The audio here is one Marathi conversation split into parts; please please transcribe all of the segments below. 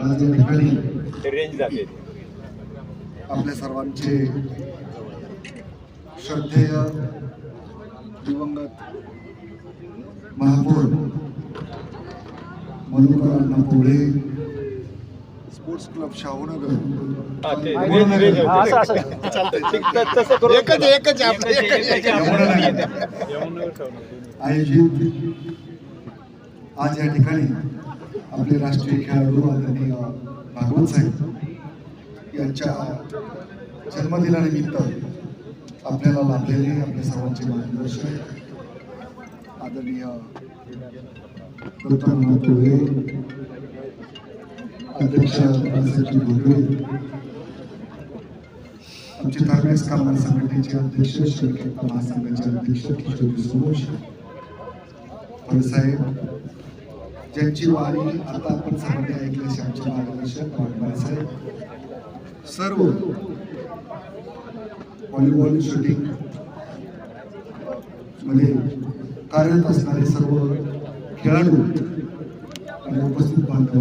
आज या ठिकाणी आपल्या सर्वांचे श्रद्धेय दिवंगत महापौर मधुकर अण्णा पोळे स्पोर्ट्स क्लब शाहूनगर. आयोजित आज या ठिकाणी आपले राष्ट्रीय खेळाडू आदरणीय भागवत साहेब यांच्या जन्मदिनानिमित्त आपल्याला लाभलेले आपल्या सर्वांचे मार्गदर्शक आदरणीय डॉक्टर नाथ अध्यक्ष राजसाहेबजी भोगवे आमचे धर्मेश कामगार संघटनेचे अध्यक्ष श्री महासंघाचे अध्यक्ष किशोरी सुमोश साहेब ज्यांची वाणी आता आपण सर्वांनी ऐकल्याचे आमचे मार्गदर्शक वाघमारे साहेब सर्व व्हॉलीबॉल शूटिंगमध्ये कार्यरत असणारे सर्व खेळाडू आणि उपस्थित बांधव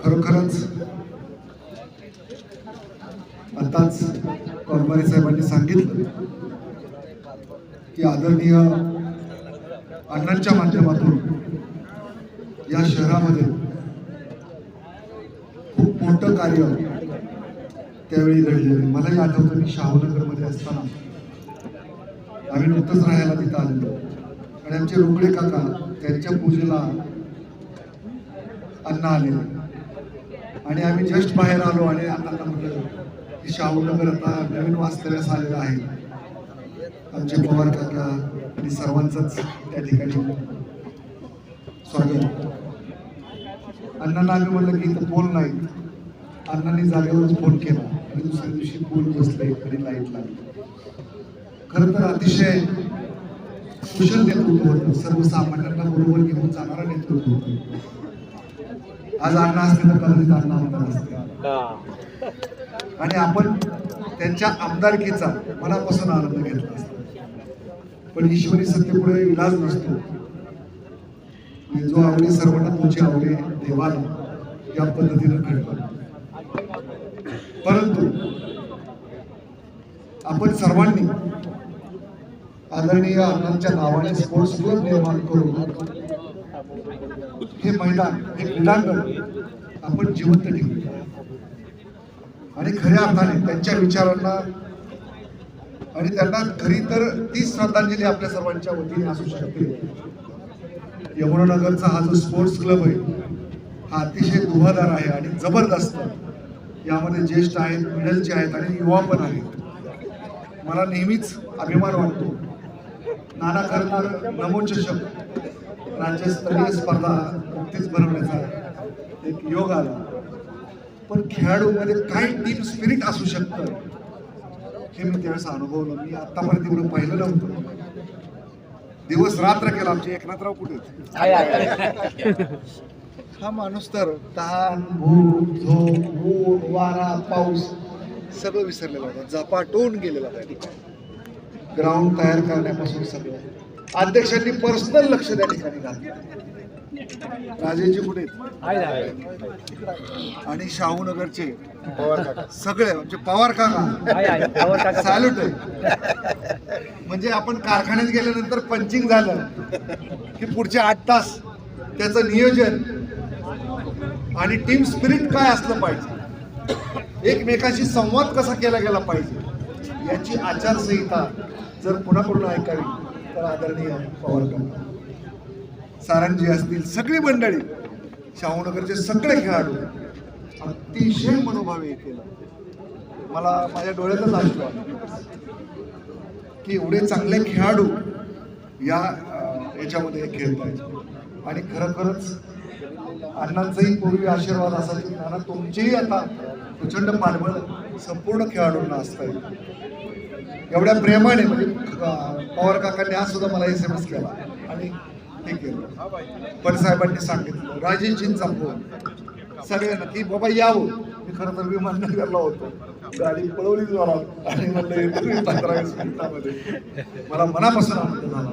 खरोखरच आताच वाघमारे साहेबांनी सांगितलं की आदरणीय अण्णांच्या माध्यमातून या शहरामध्ये खूप मोठं कार्य त्यावेळी घडलेलं आहे. मलाही आठवतं मी शाहूनगरमध्ये असताना. आम्ही नुकतंच राहायला तिथं आलेलो. आणि आमचे रोकडे काका त्यांच्या पूजेला अन्न आले. आणि आम्ही जस्ट बाहेर आलो आणि अण्णांना म्हटलं की शाहूनगर आता नवीन वास्तव्यास आलेलं आहे. आमचे पवार काका आणि सर्वांचंच त्या ठिकाणी स्वागत. अण्णांना आम्ही म्हणलं की इथं पोल नाहीत अण्णांनी जागेवरच फोन केला. आणि दुसऱ्या दिवशी पोल बसले आणि लाइट लागली. खरं तर अतिशय कुशल नेतृत्व होतं. सर्वसामान्यांना बरोबर घेऊन जाणारा नेतृत्व होतं. आज अण्णा असते तर कदाचित अण्णा आमदार असते. आणि आपण त्यांच्या आमदारकीचा मनापासून आनंद घेतला असता. पण ईश्वरी सत्तेपुढे इलाज नसतो. जो आवडे सर्वांना तुझे आवडे देवाला या पद्धतीनं घडलं परंतु आपण सर्वांनी आदरणीय अण्णांच्या नावाने स्पोर्ट्स क्लब निर्माण करून हे मैदान हे क्रीडांगण आपण जिवंत ठेवू. आणि खऱ्या अर्थाने त्यांच्या विचारांना आणि त्यांना खरी तर ती श्रद्धांजली आपल्या सर्वांच्या वतीने असू शकते. यमुनानगरचा हा जो स्पोर्ट्स क्लब आहे हा अतिशय दुहादार आहे आणि जबरदस्त. यामध्ये ज्येष्ठ आहेत मिडलचे आहेत आणि युवा पण आहेत. मला नेहमीच अभिमान वाटतो. नाना खरं नमोचषक राज्यस्तरीय स्पर्धा नुकतीच भरवण्याचा एक योग आला. पण खेळाडूमध्ये काय टीम स्पिरिट असू शकतं हे मी त्यावेळेस अनुभवलं. मी आत्तापर्यंत एवढं पाहिलं नव्हतं. दिवस रात्र केला आमचे एकनाथराव कुठे? हा माणूस तर तहान भूक झोप ऊन वारा पाऊस सगळं विसरलेला होता. झपाटून गेलेला त्या ग्राउंड तयार करण्यापासून सगळं. अध्यक्षांनी पर्सनल लक्ष त्या ठिकाणी घातलं. राजेजी कुठे आहेत? आणि शाहूनगरचे सगळे म्हणजे पवार काका. सॅल्यूट आहे म्हणजे आपण कारखान्यात गेल्यानंतर पंचिंग झालं की पुढचे आठ तास त्याचं नियोजन आणि टीम स्पिरिट काय असलं पाहिजे? एकमेकाशी संवाद कसा केला गेला पाहिजे? याची आचारसंहिता जर कुणाकडून ऐकावी तर आदरणीय पवार काका. सारंगजी असतील सगळी मंडळी शाहूनगरचे सगळे खेळाडू अतिशय मनोभावे केलं. मला माझ्या डोळ्यातच असतो की एवढे चांगले खेळाडू या याच्यामध्ये खेळत आहेत. आणि खरोखरच अण्णांचाही पूर्वी आशीर्वाद असा की नाना तुमचेही आता प्रचंड पाठबळ संपूर्ण खेळाडूंना असत. एवढ्या प्रेमाने म्हणजे पवार काकांनी आज सुद्धा मला एस एम एस केला. आणि हे केलं पडसाहेबांनी सांगितलं राजेशजींचा फोन. सगळ्यांना की बाबा यावं. मी खरं तर विमाननगरला होतो. गाडी पळवली जोरात आणि म्हणलं पंधरा वीस मिनिटामध्ये. मला मनापासून आनंद झाला.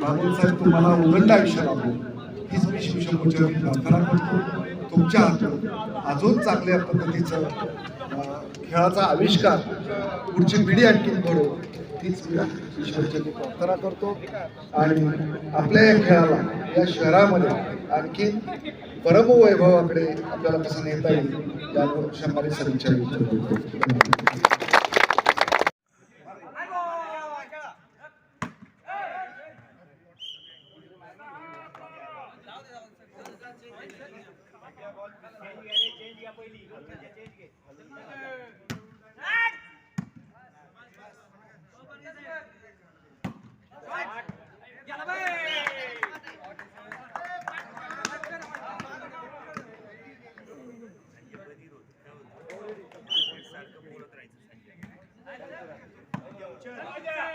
बाबूल साहेब तुम्हाला उदंड आयुष्य लाभो हीच मी शिवशंभूच्या प्रार्थना करतो. तुमच्या हातून अजून चांगल्या पद्धतीचं खेळाचा आविष्कार पुढची पिढी आणखी घडो तीच मी प्रार्थना करतो आणि आपल्या या खेळाला या शहरामध्ये आणखी परम वैभवाकडे आपल्याला कसं नेता येईल या शंभरी सर विचार करतो पहिली चेंज घे جاهد.